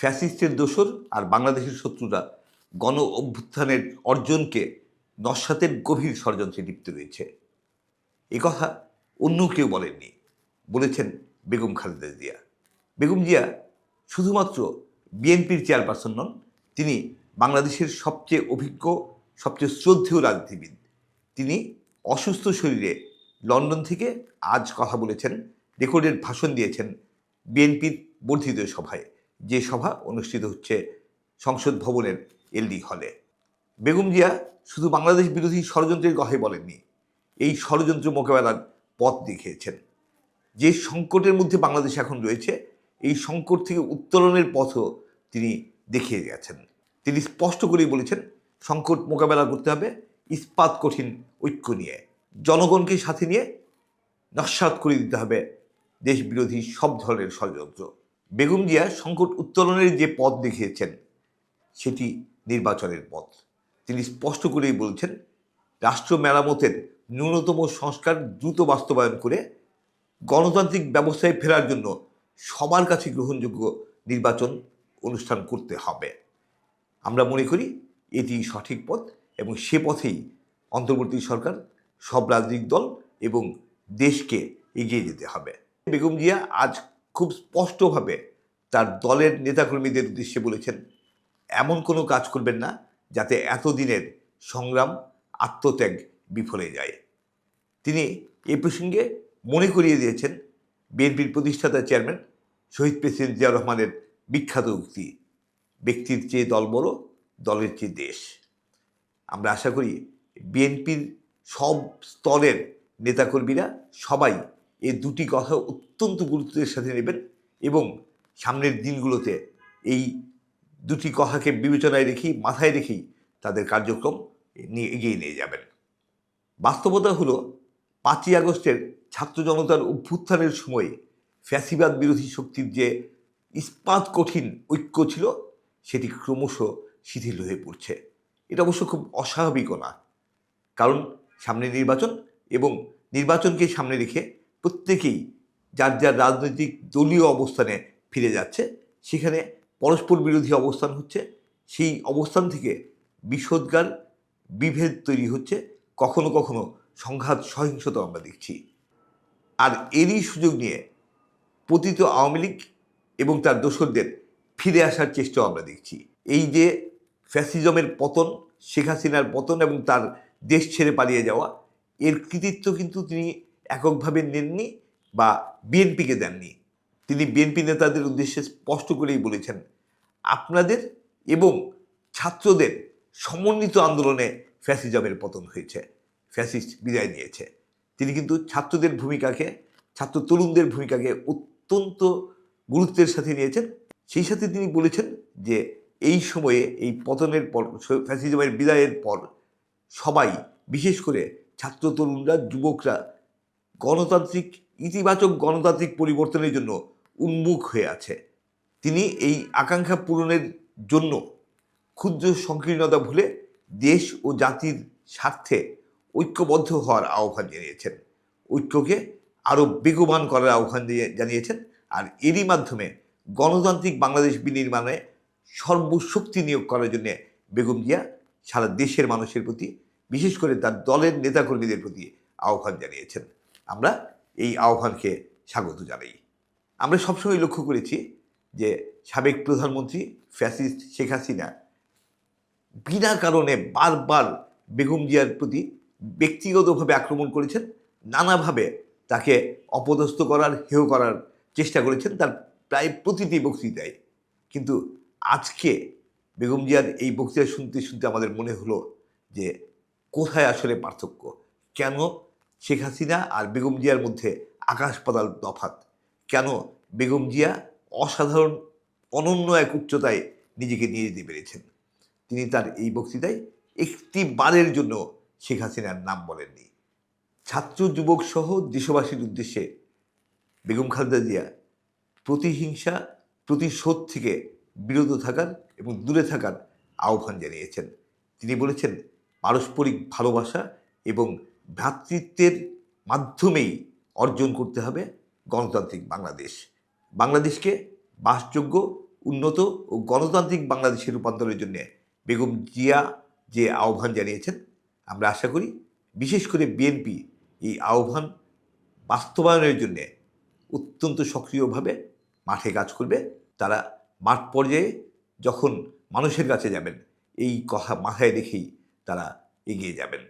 ফ্যাসিস্টের দোসর আর বাংলাদেশের শত্রুরা গণ অভ্যুত্থানের অর্জনকে নস্বাতের গভীর ষড়যন্ত্রে লিপ্ত রয়েছে। এ কথা অন্য কেউ বলেননি, বলেছেন বেগম খালেদা জিয়া। বেগম জিয়া শুধুমাত্র বিএনপির চেয়ারপারসন নন, তিনি বাংলাদেশের সবচেয়ে অভিজ্ঞ, সবচেয়ে শ্রদ্ধেয় রাজনীতিবিদ। তিনি অসুস্থ শরীরে লন্ডন থেকে আজ কথা বলেছেন, রেকর্ডের ভাষণ দিয়েছেন বিএনপির বর্ধিত সভায়। যে সভা অনুষ্ঠিত হচ্ছে সংসদ ভবনের এলডি হলে। বেগম জিয়া শুধু বাংলাদেশ বিরোধী ষড়যন্ত্রের কথা বলেননি, এই ষড়যন্ত্র মোকাবেলার পথ দেখিয়েছেন। যে সংকটের মধ্যে বাংলাদেশ এখন রয়েছে, এই সংকট থেকে উত্তরণের পথও তিনি দেখিয়ে গেছেন। তিনি স্পষ্ট করেই বলেছেন, সংকট মোকাবেলা করতে হবে, ইস্পাত কঠিন ঐক্য নিয়ে। জনগণকে সাথে নিয়ে নস্বাত করে দিতে হবে দেশ বিরোধী সব ধরনের ষড়যন্ত্র। বেগম জিয়া সংকট উত্তোলনের যে পথ দেখিয়েছেন, সেটি নির্বাচনের পথ। তিনি স্পষ্ট করেই বলছেন, রাষ্ট্র মেরামতের ন্যূনতম সংস্কার দ্রুত বাস্তবায়ন করে গণতান্ত্রিক ব্যবস্থায় ফেরার জন্য সবার কাছে গ্রহণযোগ্য নির্বাচন অনুষ্ঠান করতে হবে। আমরা মনে করি, এটি সঠিক পথ এবং সে পথেই অন্তর্বর্তী সরকার, সব রাজনৈতিক দল এবং দেশকে এগিয়ে যেতে হবে। বেগম জিয়া আজ খুব স্পষ্টভাবে তার দলের নেতাকর্মীদের উদ্দেশ্যে বলেছেন, এমন কোনো কাজ করবেন না যাতে এতদিনের সংগ্রাম, আত্মত্যাগ বিফলে যায়। তিনি এ প্রসঙ্গে মনে করিয়ে দিয়েছেন বিএনপির প্রতিষ্ঠাতা চেয়ারম্যান শহীদ প্রেসিডেন্ট জিয়া রহমানের বিখ্যাত উক্তি, ব্যক্তির চেয়ে দল বড়, দলের চেয়ে দেশ। আমরা আশা করি বিএনপির সব স্তরের নেতাকর্মীরা সবাই এই দুটি কথা অত্যন্ত গুরুত্বের সাথে নেবেন এবং সামনের দিনগুলোতে এই দুটি কথাকে বিবেচনায় রেখেই, মাথায় রেখেই তাদের কার্যক্রম নিয়ে এগিয়ে নিয়ে যাবেন। বাস্তবতা হলো, পাঁচই আগস্টের ছাত্র জনতার অভ্যুত্থানের সময় ফ্যাসিবাদ বিরোধী শক্তির যে ইস্পাত কঠিন ঐক্য ছিল, সেটি ক্রমশ শিথিল হয়ে পড়ছে। এটা অবশ্য খুব অস্বাভাবিকও না। কারণ সামনে নির্বাচন এবং নির্বাচনকে সামনে রেখে প্রত্যেকেই যার যার রাজনৈতিক দলীয় অবস্থানে ফিরে যাচ্ছে। সেখানে পরস্পর বিরোধী অবস্থান হচ্ছে। সেই অবস্থান থেকে বিষোদ্গার বিভেদ তৈরি হচ্ছে। কখনো কখনো সংঘাত সহিংসতা আমরা দেখছি। আর এরই সুযোগ নিয়ে পতিত আওয়ামী লীগ এবং তার দোসরদের ফিরে আসার চেষ্টাও আমরা দেখছি। এই যে ফ্যাসিজমের পতন, শেখ হাসিনার পতন এবং তার দেশ ছেড়ে পালিয়ে যাওয়া, এর কৃতিত্ব কিন্তু তিনি এককভাবে নেননি বা বিএনপিকে দেননি। তিনি বিএনপি নেতাদের উদ্দেশ্যে স্পষ্ট করেই বলেছেন, আপনাদের এবং ছাত্রদের সমন্বিত আন্দোলনে ফ্যাসিজমের পতন হয়েছে, ফ্যাসিস্ট বিদায় নিয়েছে। তিনি কিন্তু ছাত্রদের ভূমিকাকে, ছাত্র তরুণদের ভূমিকাকে অত্যন্ত গুরুত্বের সাথে নিয়েছেন। সেই সাথে তিনি বলেছেন যে, এই সময়ে এই পতনের পর, ফ্যাসিজমের বিদায়ের পর সবাই, বিশেষ করে ছাত্র তরুণরা, যুবকরা, গণতান্ত্রিক, ইতিবাচক গণতান্ত্রিক পরিবর্তনের জন্য উন্মুখ হয়ে আছে। তিনি এই আকাঙ্ক্ষা পূরণের জন্য ক্ষুদ্র সংকীর্ণতা ভুলে দেশ ও জাতির স্বার্থে ঐক্যবদ্ধ হওয়ার আহ্বান জানিয়েছেন। ঐক্যকে আরও বেগবান করার আহ্বান জানিয়েছেন আর এরই মাধ্যমে গণতান্ত্রিক বাংলাদেশ বিনির্মাণে সর্বশক্তি নিয়োগ করার জন্য বেগম জিয়া সারা দেশের মানুষের প্রতি, বিশেষ করে তার দলের নেতাকর্মীদের প্রতি আহ্বান জানিয়েছেন। আমরা এই আহ্বানকে স্বাগত জানাই। আমরা সবসময় লক্ষ্য করেছি যে সাবেক প্রধানমন্ত্রী ফ্যাসিস্ট শেখ হাসিনা বিনা কারণে বারবার বেগম জিয়ার প্রতি ব্যক্তিগতভাবে আক্রমণ করেছেন, নানাভাবে তাকে অপদস্থ করার, হেয় করার চেষ্টা করেছেন, তার প্রায় প্রতিটি বক্তৃতায়। কিন্তু আজকে বেগম জিয়ার এই বক্তৃতা শুনতে শুনতে আমাদের মনে হলো যে কোথায় আসলে পার্থক্য? কেন শেখ হাসিনা আর বেগম জিয়ার মধ্যে আকাশ পাতাল তফাত কেন বেগম জিয়া অসাধারণ, অনন্য এক উচ্চতায় নিজেকে নিয়ে যেতে পেরেছেন। তিনি তার এই বক্তৃতায় একটি বারের জন্য শেখ হাসিনার নাম বলেননি। ছাত্র, যুবক সহ দেশবাসীর উদ্দেশ্যে বেগম খালেদা জিয়া প্রতিহিংসা, প্রতিশোধ থেকে বিরত থাকার এবং দূরে থাকার আহ্বান জানিয়েছেন। তিনি বলেছেন, পারস্পরিক ভালোবাসা এবং ভ্রাতৃত্বের মাধ্যমেই অর্জন করতে হবে। গণতান্ত্রিক বাংলাদেশ। বাংলাদেশকে বাসযোগ্য, উন্নত ও গণতান্ত্রিক বাংলাদেশের রূপান্তরের জন্য বেগম জিয়া যে আহ্বান জানিয়েছেন, আমরা আশা করি বিশেষ করে বিএনপি এই আহ্বান বাস্তবায়নের জন্য অত্যন্ত সক্রিয়ভাবে মাঠে কাজ করবে। তারা মাঠ পর্যায়ে যখন মানুষের কাছে যাবেন, এই কথা মাথায় রেখেই তারা এগিয়ে যাবেন।